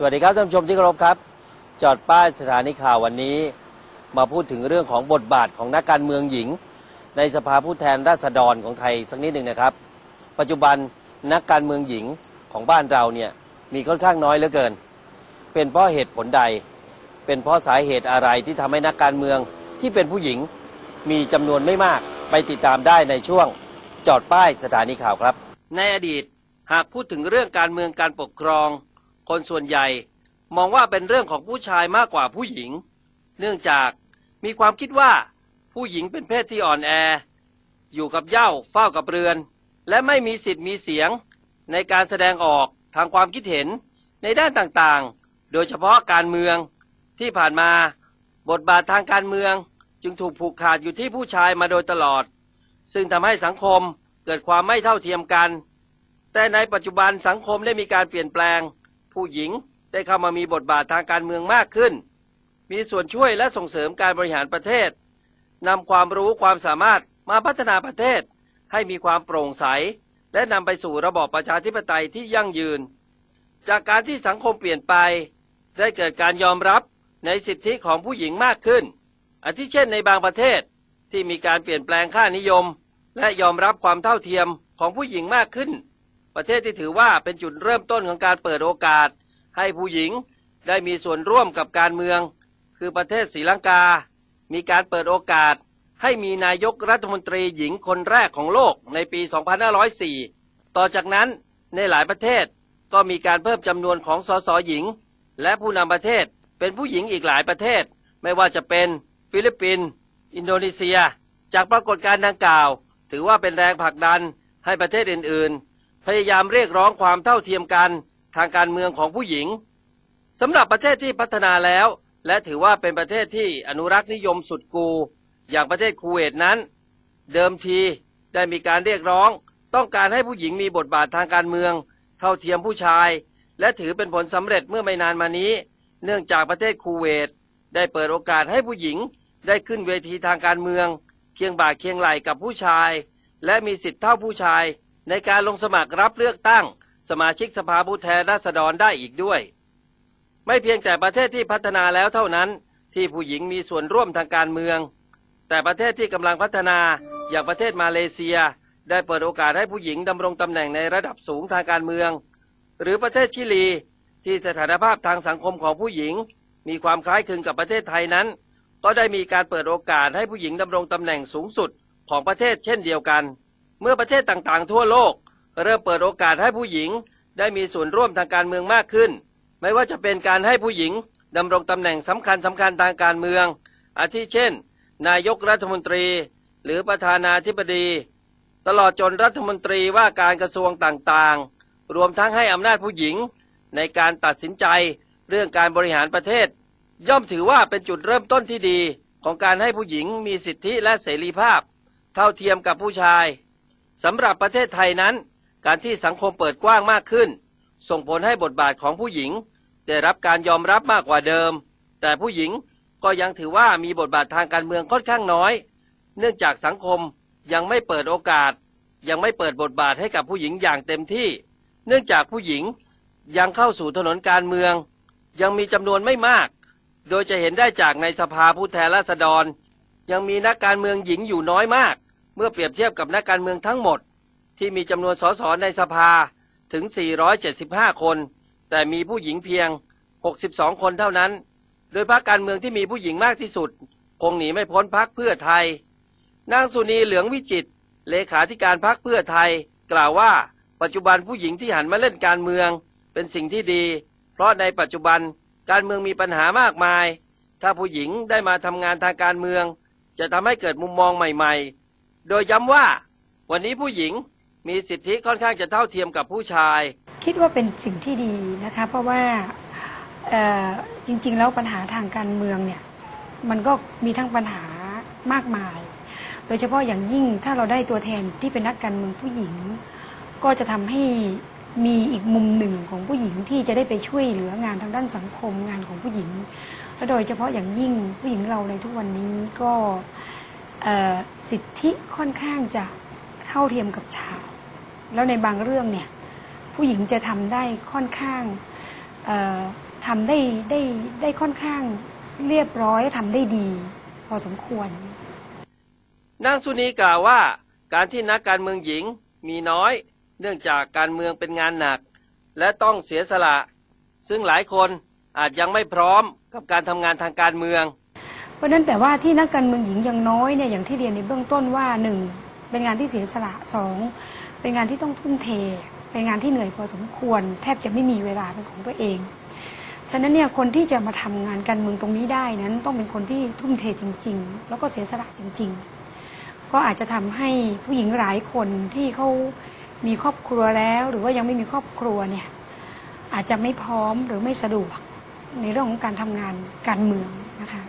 สวัสดีครับท่านผู้ชมที่เคารพครับ จอดป้ายสถานีข่าววันนี้ มาพูดถึงเรื่องของบทบาทของนักการเมืองหญิง ในสภาผู้แทนราษฎรของไทยสักนิดหนึ่งนะครับ ปัจจุบันนักการเมืองหญิงของบ้านเราเนี่ยมีค่อนข้างน้อยเหลือเกิน เป็นเพราะเหตุผลใด เป็นเพราะสาเหตุอะไรที่ทำให้นักการเมืองที่เป็นผู้หญิงมีจำนวนไม่มากไปติดตามได้ในช่วงจอดป้ายสถานีข่าวครับ ในอดีตหากพูดถึงเรื่องการเมืองการปกครอง คนส่วนใหญ่มองว่าเป็นเรื่องของผู้ชายมากกว่าผู้หญิง เนื่องจากมีความคิดว่าผู้หญิงเป็นเพศที่อ่อนแอ อยู่กับเย้าเฝ้ากับเรือน และไม่มีสิทธิ์มีเสียง ในการแสดงออกทางความคิดเห็นในด้านต่างๆ โดยเฉพาะการเมืองที่ผ่านมา บทบาททางการเมืองจึงถูกผูกขาดอยู่ที่ผู้ชายมาโดยตลอด ซึ่งทำให้สังคมเกิดความไม่เท่าเทียมกัน แต่ในปัจจุบันสังคมได้มีการเปลี่ยนแปลง ผู้หญิงได้เข้ามามีบทบาททางการเมืองมากขึ้น มีส่วนช่วยและส่งเสริมการบริหารประเทศนำความรู้ความสามารถมาพัฒนาประเทศ ให้มีความโปร่งใส และนำไปสู่ระบอบประชาธิปไตยที่ยั่งยืน จากการที่สังคมเปลี่ยนไป ได้เกิดการยอมรับในสิทธิของผู้หญิงมากขึ้นอาทิเช่นในบางประเทศที่มีการเปลี่ยนแปลงค่านิยม และยอมรับความเท่าเทียมของผู้หญิงมากขึ้น ประเทศที่ถือว่าเป็นจุดเริ่มต้นของการเปิดโอกาส ให้ผู้หญิงได้มีส่วนร่วมกับการเมือง คือประเทศศรีลังกา มีการเปิดโอกาส ให้มีนายกรัฐมนตรีหญิงคนแรกของโลกในปี 2504 ต่อจากนั้นในหลายประเทศก็มีการเพิ่มจำนวนของสสหญิง และผู้นำประเทศเป็นผู้หญิงอีกหลายประเทศ ไม่ว่าจะเป็นฟิลิปปินส์อินโดนีเซีย จากปรากฏการณ์ดังกล่าว ถือว่าเป็นแรงผลักดันให้ประเทศอื่นๆ พยายามเรียกร้องความเท่าเทียมกันทางการเมืองของผู้หญิงสำหรับประเทศที่พัฒนาแล้ว และถือว่าเป็นประเทศที่อนุรักษ์นิยมสุดกู อย่างประเทศคูเวตนั้น เดิมทีได้มีการเรียกร้อง ต้องการให้ผู้หญิงมีบทบาททางการเมือง เท่าเทียมผู้ชาย และถือเป็นผลสำเร็จเมื่อไม่นานมานี้ เนื่องจากประเทศคูเวต ได้เปิดโอกาสให้ผู้หญิงได้ขึ้นเวทีทางการเมือง เคียงบ่าเคียงไหล่กับผู้ชาย และมีสิทธิเท่าผู้ชาย ในการลงสมัครรับเลือกตั้ง สมาชิกสภาผู้แทนราษฎรได้อีกด้วย ไม่เพียงแต่ประเทศที่พัฒนาแล้วเท่านั้น ที่ผู้หญิงมีส่วนร่วมทางการเมือง แต่ประเทศที่กำลังพัฒนาอย่างประเทศมาเลเซีย ได้เปิดโอกาสให้ผู้หญิงดำรงตำแหน่งในระดับสูงทางการเมือง หรือประเทศชิลีที่สถานภาพทางสังคมของผู้หญิง มีความคล้ายคลึงกับประเทศไทยนั้น ก็ได้มีการเปิดโอกาสให้ผู้หญิงดำรงตำแหน่งสูงสุดของประเทศเช่นเดียวกัน เมื่อประเทศต่างๆ ทั่วโลก เริ่มเปิดโอกาสให้ผู้หญิงได้มีส่วนร่วมทางการเมืองมากขึ้น ไม่ว่าจะเป็นการให้ผู้หญิงดำรงตำแหน่งสำคัญสำคัญทางการเมือง อาทิเช่น นายกรัฐมนตรี หรือประธานาธิบดี ตลอดจนรัฐมนตรีว่าการกระทรวงต่างๆ รวมทั้งให้อำนาจผู้หญิงในการตัดสินใจเรื่องการบริหารประเทศ ย่อมถือว่าเป็นจุดเริ่มต้นที่ดีของการให้ผู้หญิงมีสิทธิและเสรีภาพ เท่าเทียมกับผู้ชาย สำหรับประเทศไทยนั้น การที่สังคมเปิดกว้างมากขึ้น ส่งผลให้บทบาทของผู้หญิง ได้รับการยอมรับมากกว่าเดิม แต่ผู้หญิงก็ยังถือว่ามีบทบาททางการเมืองค่อนข้างน้อย เนื่องจากสังคมยังไม่เปิดโอกาส ยังไม่เปิดบทบาทให้กับผู้หญิงอย่างเต็มที่ เนื่องจากผู้หญิงยังเข้าสู่ถนนการเมือง ยังมีจำนวนไม่มาก โดยจะเห็นได้จากในสภาผู้แทนราษฎร ยังมีนักการเมืองหญิงอยู่น้อยมาก เมื่อเปรียบเทียบกับนักการเมืองทั้งหมด ที่มีจำนวนสสในสภาถึง 475 คน แต่มีผู้หญิงเพียง 62 คนเท่านั้น โดยพรรคการเมืองที่มีผู้หญิงมากที่สุด คงหนีไม่พ้นพรรคเพื่อไทย นางสุนีเหลืองวิจิตเลขาธิการพรรคเพื่อไทย กล่าวว่าปัจจุบันผู้หญิงที่หันมาเล่นการเมือง เป็นสิ่งที่ดี เพราะในปัจจุบันการเมืองมีปัญหามากมาย ถ้าผู้หญิงได้มาทำงานทางการเมือง จะทำให้เกิดมุมมองใหม่ๆ โดยย้ำว่า วันนี้ผู้หญิงมีสิทธิค่อนข้างจะเท่าเทียมกับผู้ชาย คิดว่าเป็นสิ่งที่ดีนะคะ เพราะว่าจริง ๆ แล้วปัญหาทางการเมืองเนี่ยมันก็มีทั้งปัญหามากมาย โดยเฉพาะอย่างยิ่งถ้าเราได้ตัวแทนที่เป็นนักการเมืองผู้หญิง ก็จะทำให้มีอีกมุมหนึ่งของผู้หญิงที่จะได้ไปช่วยเหลืองานทางด้านสังคมงานของผู้หญิงและโดยเฉพาะอย่างยิ่งผู้หญิงเราในทุกวันนี้ก็ สิทธิค่อนข้างจะเท่าเทียมกับชายแล้วในบางเรื่องเนี่ยผู้หญิงจะทำได้ค่อนข้างทำได้ได้ได้ค่อนข้างเรียบร้อยและทำได้ดี พอสมควร นางสุนีกล่าวว่า การที่นักการเมืองหญิงมีน้อย เนื่องจากการเมืองเป็นงานหนัก และต้องเสียสละ ซึ่งหลายคนอาจยังไม่พร้อมกับการทำงานทางการเมือง เพราะฉะนั้นแต่ว่าที่นักการเมืองหญิงยังน้อยเนี่ยอย่างที่เรียนในเบื้องต้นว่าหนึ่งเป็นงานที่เสียสละสองเป็นงานที่ต้องทุ่มเท เป็นงานที่เหนื่อยพอสมควร แทบจะไม่มีเวลาเป็นของตัวเอง ฉะนั้นเนี่ยคนที่จะมาทำงานการเมืองตรงนี้ได้นั้น ต้องเป็นคนที่ทุ่มเทจริง ๆ แล้วก็เสียสละจริง ๆ ก็อาจจะทำให้ผู้หญิงหลายคนที่เขามีครอบครัวแล้ว หรือว่ายังไม่มีครอบครัวเนี่ยอาจจะไม่พร้อมหรือไม่สะดวกในเรื่องของการทำงานการเมืองนะคะ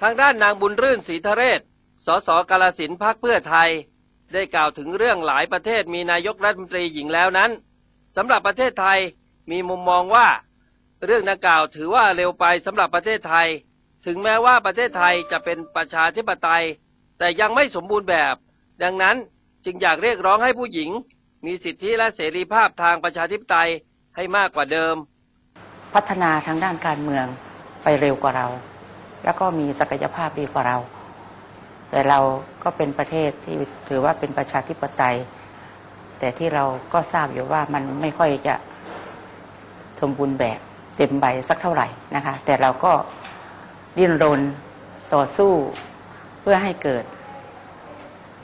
ทางด้านนางบุญรื่นศรีทะเรศ สสกาลสินธุ์พักเพื่อไทย ได้กล่าวถึงเรื่องหลายประเทศมีนายกรัฐมนตรีหญิงแล้วนั้นสำหรับประเทศไทยมีมุมมองว่า เรื่องดังกล่าวถือว่าเร็วไปสำหรับประเทศไทย ถึงแม้ว่าประเทศไทยจะเป็นประชาธิปไตย แต่ยังไม่สมบูรณ์แบบ ดังนั้นจึงอยากเรียกร้องให้ผู้หญิง มีสิทธิและเสรีภาพทางประชาธิปไตยให้มากกว่าเดิม พัฒนาทางด้านการเมือง ไปเร็วกว่าเรา แล้วก็มีศักยภาพดีกว่าเรา แต่เราก็เป็นประเทศที่ถือว่าเป็นประชาธิปไตย แต่ที่เราก็ทราบอยู่ว่ามันไม่ค่อยจะสมบูรณ์แบบเต็มใบสักเท่าไหร่นะคะ แต่เราก็ดิ้นรนต่อสู้เพื่อให้เกิด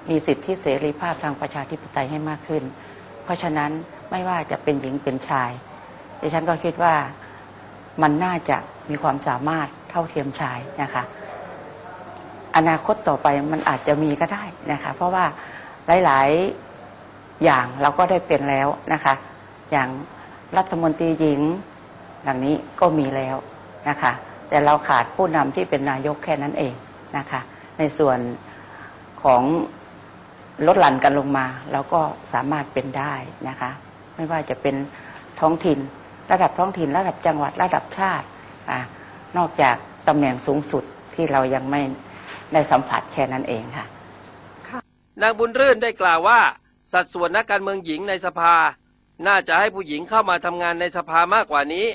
มีสิทธิเสรีภาพทางประชาธิปไตยให้มากขึ้น เพราะฉะนั้นไม่ว่าจะเป็นหญิงเป็นชายดิฉันก็คิดว่า มันน่าจะมีความสามารถเท่าเทียมชายนะคะ อนาคตต่อไปมันอาจจะมีก็ได้นะคะ เพราะว่าหลาย ๆ อย่างเราก็ได้เป็นแล้วนะคะ อย่างรัฐมนตรีหญิงดังนี้ก็มีแล้วนะคะ แต่เราขาดผู้นำที่เป็นนายกแค่นั้นเองนะคะ ในส่วนของลดหลั่นกันลงมาเราก็สามารถเป็นได้นะคะ ไม่ว่าจะเป็นท้องถิ่น ระดับท้องถิ่นระดับจังหวัดระดับชาติอ่านอกจากตำแหน่งสูงสุดที่เรายังไม่ได้สัมผัสแค่นั้นเองค่ะ นางบุญรื่นได้กล่าวว่า สัดส่วนนักการเมืองหญิงในสภา น่าจะให้ผู้หญิงเข้ามาทำงานในสภามากกว่านี้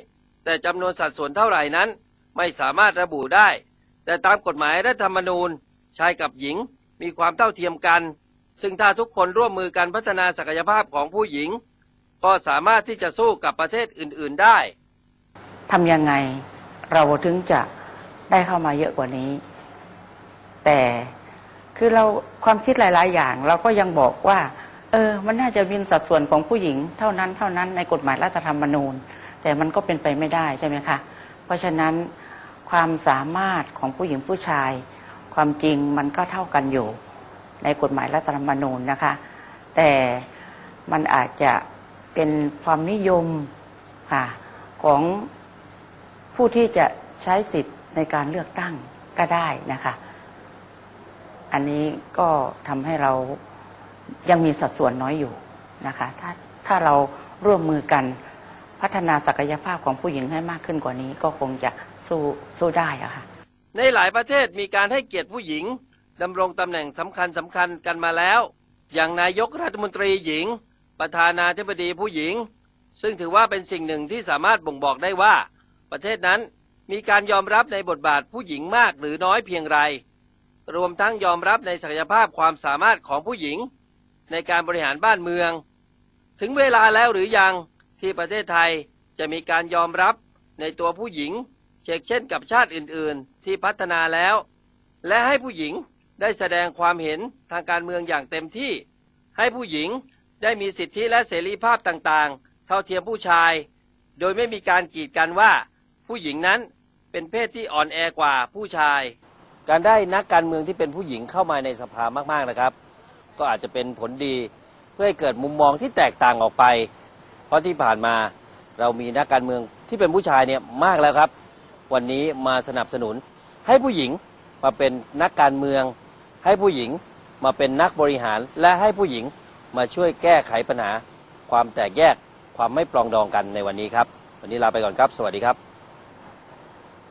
แต่จำนวนสัดส่วนเท่าไหร่นั้น ไม่สามารถระบุได้ แต่ตามกฎหมายรัฐธรรมนูญชายกับหญิงมีความเท่าเทียมกัน ซึ่งถ้าทุกคนร่วมมือกันพัฒนาศักยภาพของผู้หญิง ก็สามารถที่จะสู้กับประเทศอื่น ๆได้ทำยังไงเราถึงจะได้เข้ามาเยอะกว่านี้ แต่คือเราความคิดหลาย ๆ อย่าง เราก็ยังบอกว่า เออ มันน่าจะมีสัดส่วนของผู้หญิง เท่านั้นเท่านั้นในกฎหมายรัฐธรรมนูญ แต่มันก็เป็นไปไม่ได้ใช่ไหมคะเพราะฉะนั้นความสามารถของผู้หญิงผู้ชาย ความจริงมันก็เท่ากันอยู่ ในกฎหมายรัฐธรรมนูญนะคะ แต่มันอาจจะ เป็นความนิยมค่ะของผู้ที่จะใช้สิทธิ์ในการเลือกตั้งก็ได้นะคะ อันนี้ก็ทำให้เรายังมีสัดส่วนน้อยอยู่นะคะ ถ้าถ้าเราร่วมมือกันพัฒนาศักยภาพของผู้หญิงให้มากขึ้นกว่านี้ ก็คงจะสู้สู้ได้อะค่ะ ในหลายประเทศมีการให้เกียรติผู้หญิงดำรงตำแหน่งสำคัญสำคัญกันมาแล้ว อย่างนายกรัฐมนตรีหญิง ประธานาธิบดีผู้หญิง ซึ่งถือว่าเป็นสิ่งหนึ่งที่สามารถบ่งบอกได้ว่า ประเทศนั้นมีการยอมรับในบทบาทผู้หญิงมากหรือน้อยเพียงไร รวมทั้งยอมรับในศักยภาพความสามารถของผู้หญิง ในการบริหารบ้านเมือง ถึงเวลาแล้วหรือยังที่ประเทศไทยจะมีการยอมรับในตัวผู้หญิง เช่นเช่นกับชาติอื่น ๆ ที่พัฒนาแล้ว และให้ผู้หญิงได้แสดงความเห็นทางการเมืองอย่างเต็มที่ ให้ผู้หญิง ได้มีสิทธิและเสรีภาพต่างๆ เท่าเทียมผู้ชาย โดยไม่มีการกีดกันว่า ผู้หญิงนั้นเป็นเพศที่อ่อนแอกว่าผู้ชาย การได้นักการเมืองที่เป็นผู้หญิงเข้ามาในสภามากๆนะครับ ก็อาจจะเป็นผลดีเพื่อให้เกิดมุมมองที่แตกต่างออกไป เพราะที่ผ่านมาเรามีนักการเมืองที่เป็นผู้ชายเนี่ยมากแล้วครับ วันนี้มาสนับสนุนให้ผู้หญิงมาเป็นนักการเมือง ให้ผู้หญิงมาเป็นนักบริหารและให้ผู้หญิง มาช่วยแก้ไขปัญหา ความแตกแยกความไม่ปลองดองกันในวันนี้ครับ วันนี้ลาไปก่อนครับ สวัสดีครับ